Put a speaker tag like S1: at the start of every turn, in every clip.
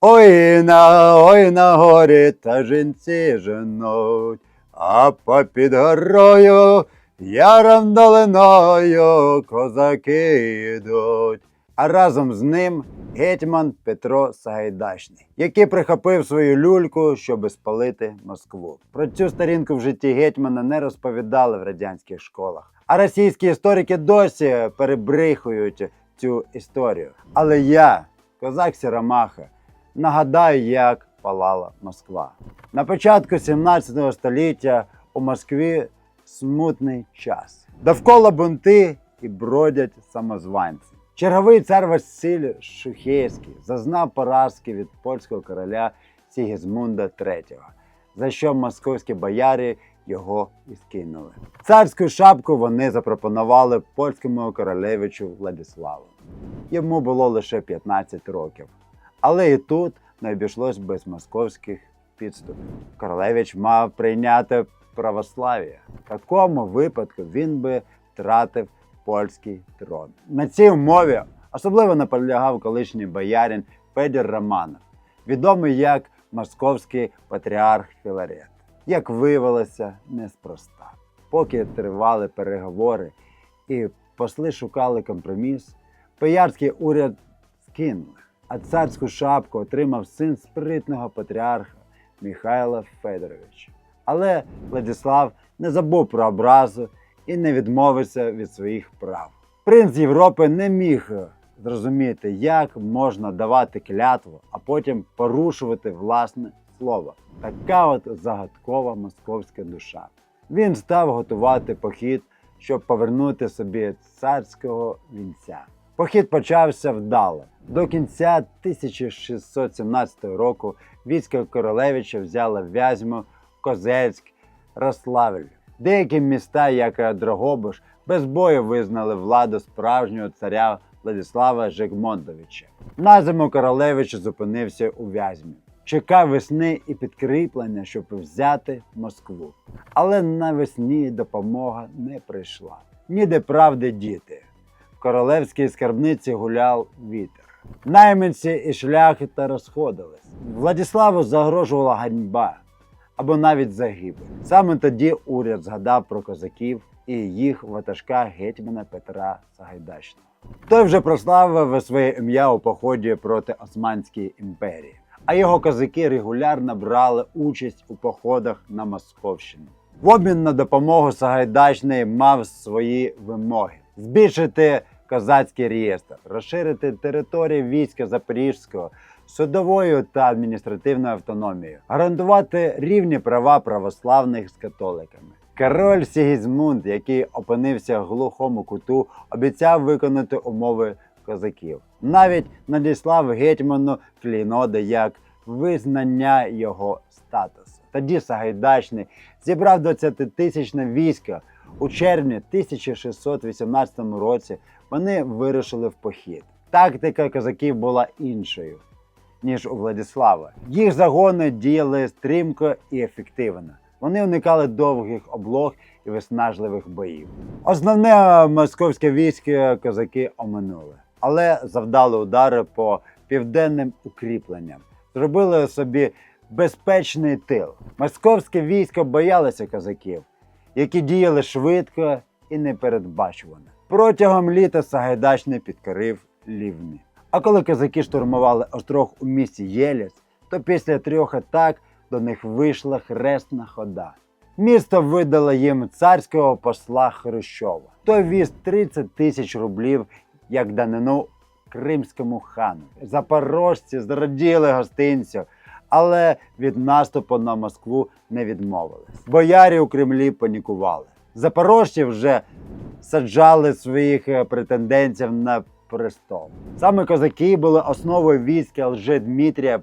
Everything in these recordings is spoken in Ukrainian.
S1: Ой на, ой на горі та жінці женуть, а попід горою яром долиною козаки йдуть. А разом з ним гетьман Петро Сагайдачний, який прихопив свою люльку, щоб спалити Москву. Про цю сторінку в житті гетьмана не розповідали в радянських школах. А російські історики досі перебрихують цю історію. Але я, козак Сіромаха, нагадаю, як палала Москва. На початку 17 століття у Москві смутний час. Довкола бунти і бродять самозванці. Черговий цар Василь Шухейський зазнав поразки від польського короля Сігізмунда III, за що московські бояри його і скинули. Царську шапку вони запропонували польському королевичу Владиславу. Йому було лише 15 років. Але і тут не обійшлось без московських підступів. Королевич мав прийняти православ'я. В такому випадку він би втратив польський трон. На цій умові особливо наполягав колишній боярин Федір Романов, відомий як московський патріарх Філарет. Як виявилося, неспроста. Поки тривали переговори і посли шукали компроміс, боярський уряд скинули, а царську шапку отримав син спритного патріарха Михайла Федоровича. Але Владислав не забув про образу і не відмовився від своїх прав. Принц Європи не міг зрозуміти, як можна давати клятву, а потім порушувати власне слово. Така от загадкова московська душа. Він став готувати похід, щоб повернути собі царського вінця. Похід почався вдало. До кінця 1617 року військо королевича взяло Вязьму, Козельськ, Рославль. Деякі міста, як Дрогобуш, без бою визнали владу справжнього царя Владислава Жегмонтовича. На зиму королевич зупинився у Вязьмі. Чекав весни і підкріплення, щоб взяти Москву. Але навесні допомога не прийшла. Ніде правди діти. Королевській скарбниці гуляв вітер. Найманці і шляхи розходились. Владиславу загрожувала ганьба або навіть загибель. Саме тоді уряд згадав про козаків і їх ватажка гетьмана Петра Сагайдачного. Той вже прославив своє ім'я у поході проти Османської імперії, а його козаки регулярно брали участь у походах на Московщину. В обмін на допомогу Сагайдачний мав свої вимоги: збільшити козацький реєстр, розширити територію війська Запорізького, судовою та адміністративною автономією, гарантувати рівні права православних з католиками. Король Сігізмунд, який опинився в глухому куту, обіцяв виконати умови козаків. Навіть надіслав гетьману кліноди як визнання його статусу. Тоді Сагайдачний зібрав 20-тисячне військо. У червні 1618 році вони вирушили в похід. Тактика козаків була іншою, ніж у Владислава. Їх загони діяли стрімко і ефективно. Вони уникали довгих облог і виснажливих боїв. Основне московське військо козаки оминули, але завдали удари по південним укріпленням, зробили собі безпечний тил. Московське військо боялося козаків, які діяли швидко і непередбачувано. Протягом літа Сагайдачний підкорив Лівни. А коли козаки штурмували острог у місті Єліс, то після трьох атак до них вийшла хресна хода. Місто видало їм царського посла Хрущова. Той віз 30 тисяч рублів як данину кримському хану. Запорожці зраділи гостинцю, але від наступу на Москву не відмовились. Боярі у Кремлі панікували. Запорожці вже саджали своїх е, претендентів на престол. Саме козаки були основою війська лже Дмитрія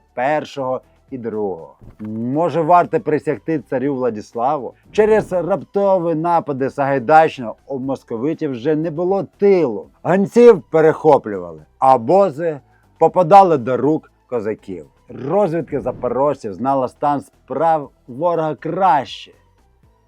S1: І другого. Може, варто присягти царю Владиславу? Через раптові напади Сагайдачного у московитів вже не було тилу. Ганців перехоплювали, а обози попадали до рук козаків. Розвідка запорожців знала стан справ ворога краще,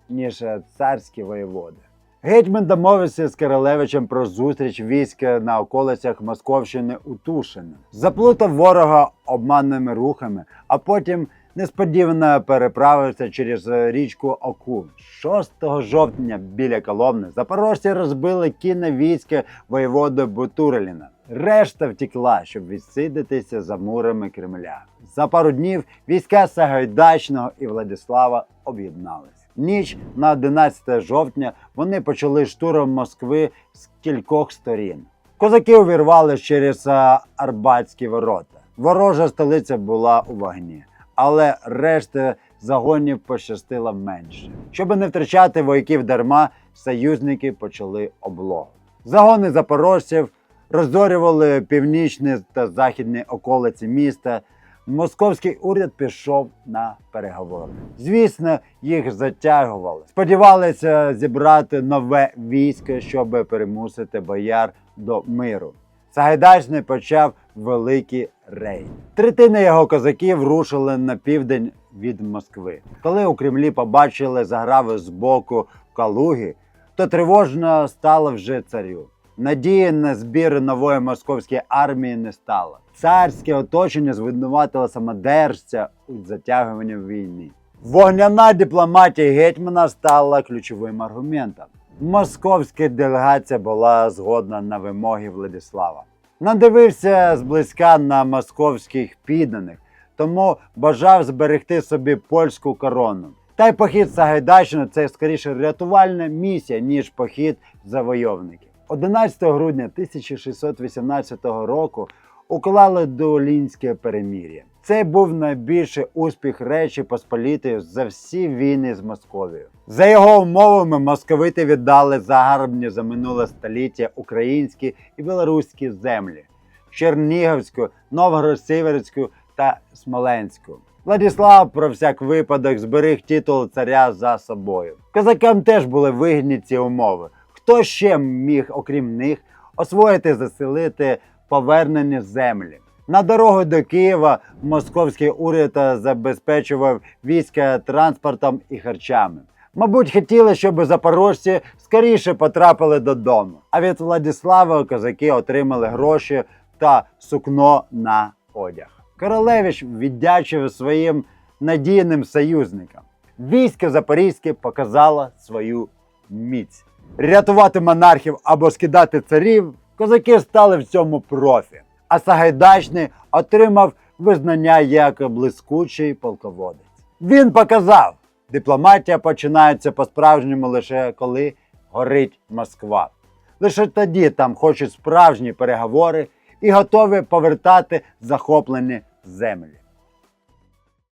S1: ніж царські воєводи. Гетьман домовився з Королевичем про зустріч війська на околицях Московщини у Тушине. Заплутав ворога обманними рухами, а потім несподівано переправився через річку Оку. 6 жовтня біля Коломни запорожці розбили кінне військо воєводи Бутурліна. Решта втекла, щоб відсидитися за мурами Кремля. За пару днів війська Сагайдачного і Владислава об'єднались. Ніч на 11 жовтня вони почали штурм Москви з кількох сторін. Козаки увірвали через Арбатські ворота. Ворожа столиця була у вогні, але решта загонів пощастило менше. Щоб не втрачати вояків дарма, союзники почали облогу. Загони запорожців розорювали північні та західні околиці міста. Московський уряд пішов на переговори. Звісно, їх затягували. Сподівалися зібрати нове військо, щоб перемусити бояр до миру. Сагайдачний почав великий рейд. Третина його козаків рушили на південь від Москви. Коли у Кремлі побачили заграви з боку Калуги, то тривожно стало вже царю. Надії на збір нової московської армії не стало. Царське оточення звинуватило самодержця у затягуванні війни. Вогняна дипломатія гетьмана стала ключовим аргументом. Московська делегація була згодна на вимоги Владислава. Надивився зблизька на московських підданих, тому бажав зберегти собі польську корону. Та й похід Сагайдаччини – це скоріше рятувальна місія, ніж похід завойовників. 11 грудня 1618 року уклали Дуолінське перемір'я. Це був найбільший успіх Речі Посполітої за всі війни з Московією. За його умовами московити віддали загарбні за минуле століття українські і білоруські землі Чернігівську, Новгород-Сіверську та Смоленську. Владислав про всяк випадок зберіг титул царя за собою. Козакам теж були вигідні ці умови. Хто ще міг, окрім них, освоїти заселити повернені землі? На дорогу до Києва московський уряд забезпечував війська транспортом і харчами. Мабуть, хотіли, щоб запорожці скоріше потрапили додому. А від Владислава козаки отримали гроші та сукно на одяг. Королевич віддячив своїм надійним союзникам. Військо Запорізьке показало свою міць. Рятувати монархів або скидати царів козаки стали в цьому профі. А Сагайдачний отримав визнання як блискучий полководець. Він показав, дипломатія починається по-справжньому лише коли горить Москва. Лише тоді там хочуть справжні переговори і готові повертати захоплені землі.